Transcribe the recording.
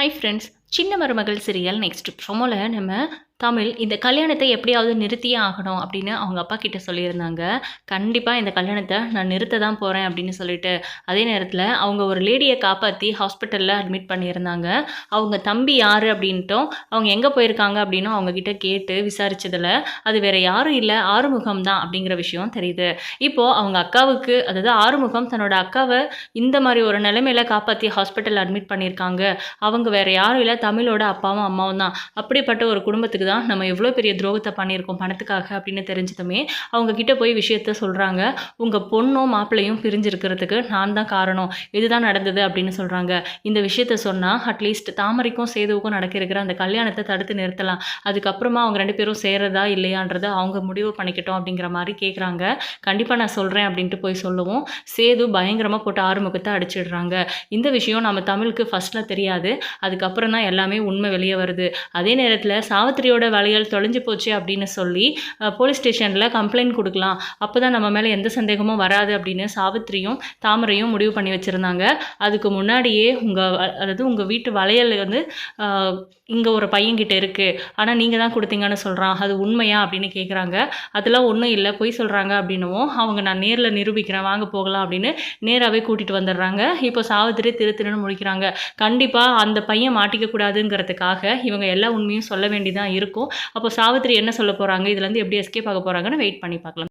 Hi friends, சின்ன மருமகள் serial next ப்ரொமோவில் நம்ம தமிழ் இந்த கல்யாணத்தை எப்படியாவது நிறுத்தியே ஆகணும் அப்படின்னு அவங்க அப்பா கிட்ட சொல்லியிருந்தாங்க. கண்டிப்பாக இந்த கல்யாணத்தை நான் நிறுத்த தான் போகிறேன் அப்படின்னு சொல்லிட்டு. அதே நேரத்தில் அவங்க ஒரு லேடியை காப்பாற்றி ஹாஸ்பிட்டலில் அட்மிட் பண்ணியிருந்தாங்க. அவங்க தம்பி யார் அப்படின்ட்டும் அவங்க எங்கே போயிருக்காங்க அப்படின்னு அவங்கக்கிட்ட கேட்டு விசாரித்ததில் அது வேறு யாரும் இல்லை ஆறுமுகம் தான் அப்படிங்கிற விஷயம் தெரியுது. இப்போது அவங்க அக்காவுக்கு அதாவது ஆறுமுகம் தன்னோட அக்காவை இந்த மாதிரி ஒரு நிலைமையில் காப்பாற்றி ஹாஸ்பிட்டலில் அட்மிட் பண்ணியிருக்காங்க. அவங்க வேறு யாரும் இல்லை தமிழோட அப்பாவும் அம்மாவும் தான். அப்படிப்பட்ட ஒரு குடும்பத்துக்கு தான் நம்ம எவ்வளோ பெரிய துரோகத்தை பண்ணியிருக்கோம் பணத்துக்காக அப்படின்னு தெரிஞ்சதுமே அவங்க கிட்ட போய் விஷயத்த சொல்கிறாங்க உங்கள் பொண்ணும் மாப்பிள்ளையும் பிரிஞ்சிருக்கிறதுக்கு நான் தான் காரணம். இதுதான் நடந்தது அப்படின்னு சொல்கிறாங்க இந்த விஷயத்த சொன்னால் அட்லீஸ்ட் தாமரைக்கும் சேதுவுக்கும் நடக்க இருக்கிற அந்த கல்யாணத்தை தடுத்து நிறுத்தலாம். அதுக்கப்புறமா அவங்க ரெண்டு பேரும் சேரதா இல்லையான்றதை அவங்க முடிவு பண்ணிக்கிட்டோம் அப்படிங்கிற மாதிரி கேட்குறாங்க கண்டிப்பாக நான் சொல்கிறேன் அப்படின்ட்டு போய் சொல்லுவோம். சேது பயங்கரமாக போட்டு ஆறுமுகத்தை அடிச்சிடுறாங்க. இந்த விஷயம் நம்ம தமிழுக்கு ஃபஸ்ட்டில் தெரியாது. அதுக்கப்புறம் தான் எல்லாமே உண்மை வெளியே வருது. அதே நேரத்தில் சாவித்திரியோட வளையல் தொலைஞ்சு போச்சு அப்படின்னு சொல்லி போலீஸ் ஸ்டேஷனில் கம்ப்ளைண்ட் கொடுக்கலாம். அப்போ தான் நம்ம மேலே எந்த சந்தேகமும் வராது அப்படின்னு சாவித்திரியும் தாமரையும் முடிவு பண்ணி வச்சுருந்தாங்க. அதுக்கு முன்னாடியே உங்கள் அதாவது உங்கள் வீட்டு வளையல் வந்து இங்கே ஒரு பையன்கிட்ட இருக்குது ஆனால் நீங்கள் தான் கொடுத்தீங்கன்னு சொல்கிறான் அது உண்மையா அப்படின்னு கேட்குறாங்க அதெல்லாம் ஒன்றும் இல்லை பொய் சொல்கிறாங்க அப்படின்னவும் அவங்க நான் நேரில் நிரூபிக்கிறேன் வாங்க போகலாம் அப்படின்னு நேராகவே கூட்டிகிட்டு வந்துடுறாங்க. இப்போ சாவித்திரி திரு திருன்னு முடிக்கிறாங்க கண்டிப்பாக அந்த பையன் மாட்டிக்க கூடாதுங்கிறதுக்காக இவங்க எல்லா உண்மையும் சொல்ல வேண்டியதான் இருக்கும். அப்போ சாவித்திரி என்ன சொல்ல போகிறாங்க இதுலேருந்து எப்படி எஸ்கேப் ஆக போகிறாங்கன்னு வெயிட் பண்ணி பார்க்கலாம்.